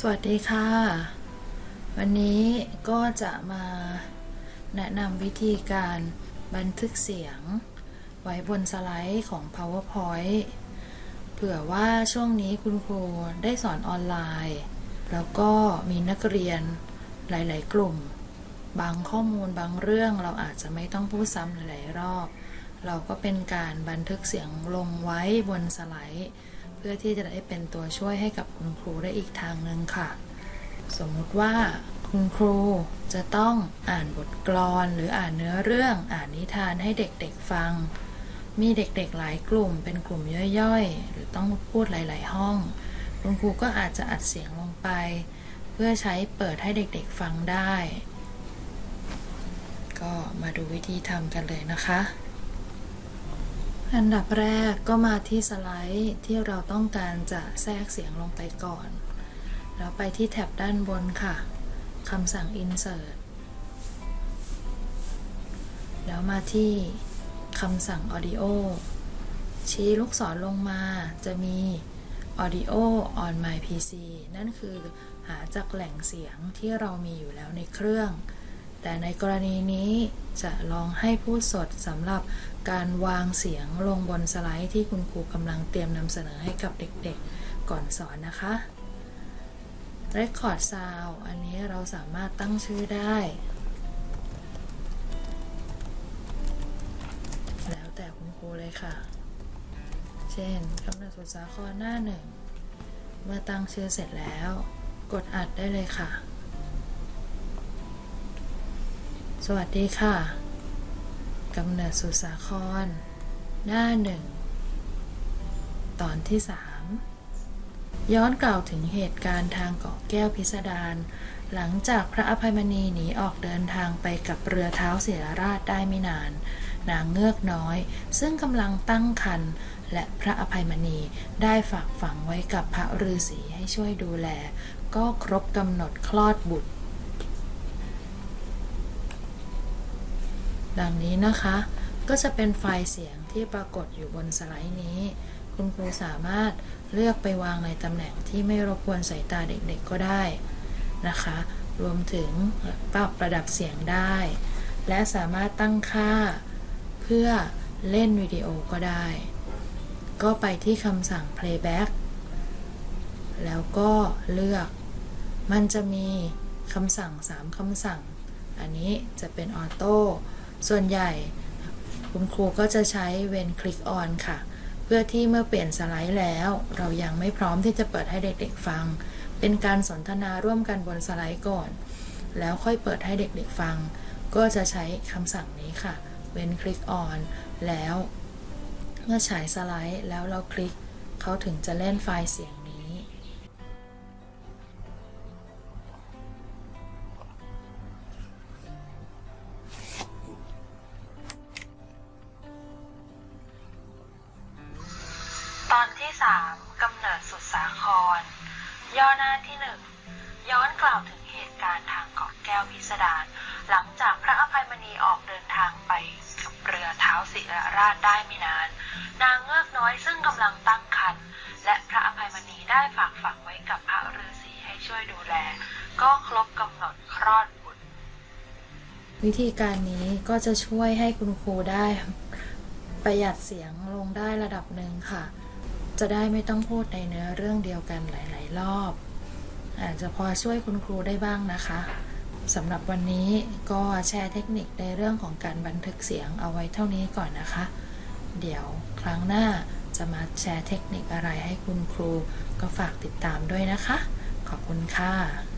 สวัสดีค่ะ วันนี้ก็จะมาแนะนำวิธีการบันทึกเสียง ไว้บนสไลด์ของ PowerPoint เผื่อว่าช่วงนี้คุณครูได้สอนออนไลน์ แล้วก็มีนักเรียนหลาย ๆ กลุ่ม บางข้อมูลบางเรื่องเราอาจจะไม่ต้องพูดซ้ำหลาย ๆ รอบ เราก็เป็นการบันทึกเสียงลงไว้บนสไลด์ พื่อที่จะได้เป็นตัวช่วยให้กับคุณครูได้อีกทางหนึ่งค่ะ สมมุติว่าคุณครูจะต้องอ่านบทกลอนหรืออ่านเนื้อเรื่องอ่านนิทานให้เด็กๆฟัง มีเด็กๆหลายกลุ่ม เป็นกลุ่มย่อยๆ หรือต้องพูดหลายๆห้อง คุณครูก็อาจจะอัดเสียงลงไป เพื่อใช้เปิดให้เด็กๆฟังได้ ก็มาดูวิธีทำกันเลยนะคะ อันดับแรกก็มาที่สไลด์ที่เราต้องการจะแทรกเสียงลงไปก่อน แล้วไปที่แท็บด้านบนค่ะคำสั่ง insert แล้วมาที่คำสั่ง audio ชี้ลูกศรลงมาจะมี audio on my PC นั่นคือหาจากแหล่งเสียงที่เรามีอยู่แล้วในเครื่อง แต่ในกรณีนี้จะลองให้พูดสดสำหรับการวางเสียงลงบนสไลด์ที่คุณครูกำลังเตรียมนำเสนอให้กับเด็กๆ ก่อนสอนนะคะ Record Sound อันนี้เราสามารถตั้งชื่อได้ แล้วแต่คุณครูเลยค่ะ เช่นกำหนดสุดสาครหน้าหนึ่ง เมื่อตั้งชื่อเสร็จแล้ว กดอัดได้เลยค่ะ สวัสดีค่ะกำเนิดสุสาคร หน้าหนึ่ง ตอนที่สามย้อนกล่าวถึงเหตุการณ์ทางเกาะแก้วพิสดารหลังจากพระอภัยมณีหนีออกเดินทางไปกับเรือเท้าเสียราชได้ไม่นาน นางเงือกน้อย ซึ่งกำลังตั้งครรภ์และพระอภัยมณีได้ฝากฝังไว้กับพระฤาษีให้ช่วยดูแล ก็ครบกำหนดคลอดบุตร ดังนี้นะคะ ก็จะเป็นไฟล์เสียงที่ปรากฏอยู่บนสไลด์นี้ คุณครูสามารถเลือกไปวางในตำแหน่งที่ไม่รบกวนสายตาเด็กๆก็ได้นะคะ รวมถึงปรับระดับเสียงได้ และสามารถตั้งค่าเพื่อเล่นวิดีโอก็ได้ ก็ไปที่คำสั่ง playback แล้วก็เลือก มันจะมีคำสั่ง 3คำสั่ง อันนี้จะเป็นออโต้ ส่วนใหญ่คุณครูก็จะใช้เวนคลิกออนค่ะ เพื่อที่เมื่อเปลี่ยนสไลด์แล้ว เรายังไม่พร้อมที่จะเปิดให้เด็กๆฟัง เป็นการสนทนาร่วมกันบนสไลด์ก่อน แล้วค่อยเปิดให้เด็กๆฟัง ก็จะใช้คำสั่งนี้ค่ะเว้นคลิกออนแล้ว เมื่อฉายสไลด์แล้วเราคลิกเขาถึงจะเล่นไฟล์เสียง ตอนที่สามกำเนิดสุดสาคร ย่อหน้าที่หนึ่งย้อนกล่าวถึงเหตุการณ์ทางเกาะแก้วพิสดารหลังจากพระอภัยมณีออกเดินทางไปกับเรือเท้าศิรราชได้ไม่นาน นางเงือกน้อยซึ่งกำลังตั้งครรภ์และพระอภัยมณีได้ฝากฝังไว้กับพระฤาษีให้ช่วยดูแล ก็ครบกำหนดคลอดบุตร วิธีการนี้ก็จะช่วยให้คุณครูได้ประหยัดเสียงลงได้ระดับหนึ่งค่ะ จะได้ไม่ต้องพูดในเนื้อเรื่องเดียวกันหลาย ๆ รอบ อาจจะพอช่วยคุณครูได้บ้างนะคะสำหรับวันนี้ก็แชร์เทคนิคในเรื่องของการบันทึกเสียงเอาไว้เท่านี้ก่อนนะคะ เดี๋ยวครั้งหน้าจะมาแชร์เทคนิคอะไรให้คุณครูก็ฝากติดตามด้วยนะคะ ขอบคุณค่ะ